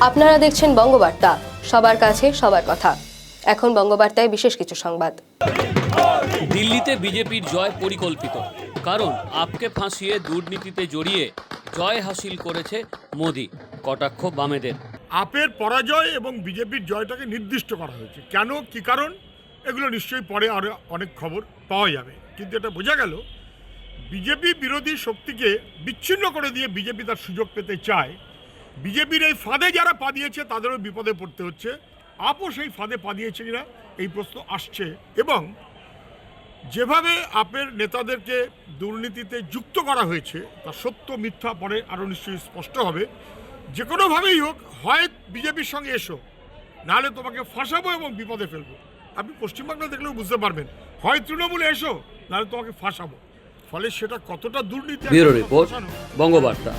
আপনারা দেখছেন বঙ্গবার্তা সবার কাছে সবার কথা। এখন বঙ্গবার্তায় বিশেষ কিছু সংবাদ। দিল্লিতে বিজেপির জয় পরিকল্পিত কারণ আপকে ফাঁসিয়ে দুর্নীতিতে জড়িয়ে জয় হাসিল করেছে মোদি কটাক্ষ বামেদের। আপের পরাজয় এবং বিজেপির জয়টাকে নির্দিষ্ট করা হয়েছে। কেন? কি কারণ? এগুলো নিশ্চয়ই পরে আরও অনেক খবর পাওয়া যাবে। কিন্তু এটা বোঝা গেল বিজেপি বিরোধী শক্তিকে বিচ্ছিন্ন করে দিয়ে বিজেপি তার সুযোগ পেতে চায় বিজেপির এই ফাঁদে যারা পা দিয়েছে তাদেরও বিপদে পড়তে হচ্ছে। আপও সেই ফাঁদে পা দিয়েছে কিনা এই প্রশ্ন আসছে। এবং যেভাবে আপের নেতাদেরকে দুর্নীতিতে যুক্ত করা হয়েছে তা সত্য মিথ্যা পরে আরও নিশ্চয়ই স্পষ্ট হবে। যে কোনোভাবেই হোক হয় বিজেপির সঙ্গে এসো নাহলে তোমাকে ফাঁসাবো এবং বিপদে ফেলব। আপনি পশ্চিমবাংলা দেখলেও বুঝতে পারবেন। হয় তৃণমূলে এসো নাহলে তোমাকে ফাঁসাবো। ফলে সেটা কতটা দুর্নীতি রিপোর্ট বঙ্গবার্তা।